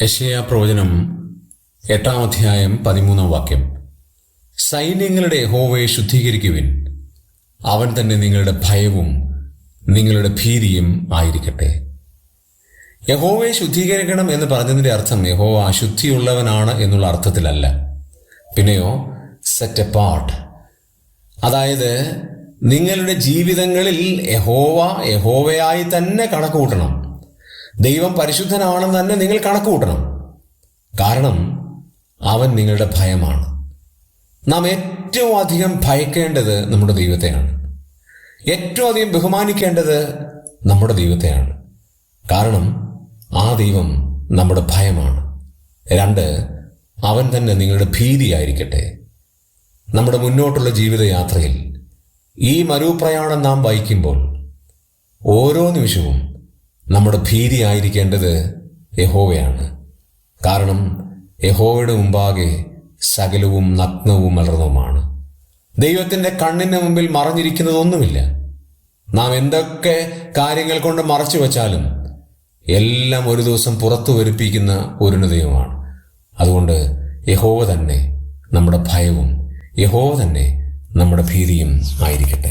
യശയ പ്രവചനം എട്ടാം അധ്യായം പതിമൂന്നാം വാക്യം. സൈന്യങ്ങളുടെ ഹോവയെ ശുദ്ധീകരിക്കുവിൻ. അവൻ തന്നെ നിങ്ങളുടെ ഭയവും നിങ്ങളുടെ ഭീതിയും ആയിരിക്കട്ടെ. യഹോവയെ ശുദ്ധീകരിക്കണം എന്ന് പറഞ്ഞതിന്റെ അർത്ഥം യഹോവ അശുദ്ധിയുള്ളവനാണ് എന്നുള്ള അർത്ഥത്തിലല്ല. പിന്നെയോ സെറ്റ് എ പാർട്ട് അതായത് നിങ്ങളുടെ ജീവിതങ്ങളിൽ യഹോവ യഹോവയായി തന്നെ കണക്ക് കൂട്ടണം ദൈവം പരിശുദ്ധനാണെന്ന് തന്നെ നിങ്ങൾ കണക്ക് കൂട്ടണം കാരണം അവൻ നിങ്ങളുടെ ഭയമാണ്. നാം ഏറ്റവും അധികം ഭയക്കേണ്ടത് നമ്മുടെ ദൈവത്തെയാണ്. ഏറ്റവും അധികം ബഹുമാനിക്കേണ്ടത് നമ്മുടെ ദൈവത്തെയാണ്. കാരണം ആ ദൈവം നമ്മുടെ ഭയമാണ്. രണ്ട് അവൻ തന്നെ നിങ്ങളുടെ ഭീതിയായിരിക്കട്ടെ. നമ്മുടെ മുന്നോട്ടുള്ള ജീവിതയാത്രയിൽ ഈ മരുപ്രയാണം നാം വഹിക്കുമ്പോൾ ഓരോ നിമിഷവും നമ്മുടെ ഭീതിയായിരിക്കേണ്ടത് യഹോവയാണ്. കാരണം യഹോവയുടെ മുമ്പാകെ സകലവും നഗ്നവും മലർന്നവുമാണ് ദൈവത്തിന്റെ കണ്ണിന് മുമ്പിൽ മറഞ്ഞിരിക്കുന്നതൊന്നുമില്ല. നാം എന്തൊക്കെ കാര്യങ്ങൾ കൊണ്ട് മറച്ചു വച്ചാലും എല്ലാം ഒരു ദിവസം പുറത്തു വരിപ്പിക്കുന്ന ഒരു ദൈവമാണ്. അതുകൊണ്ട് യഹോവ തന്നെ നമ്മുടെ ഭയവും യഹോവ തന്നെ നമ്മുടെ ഭീതിയും ആയിരിക്കട്ടെ.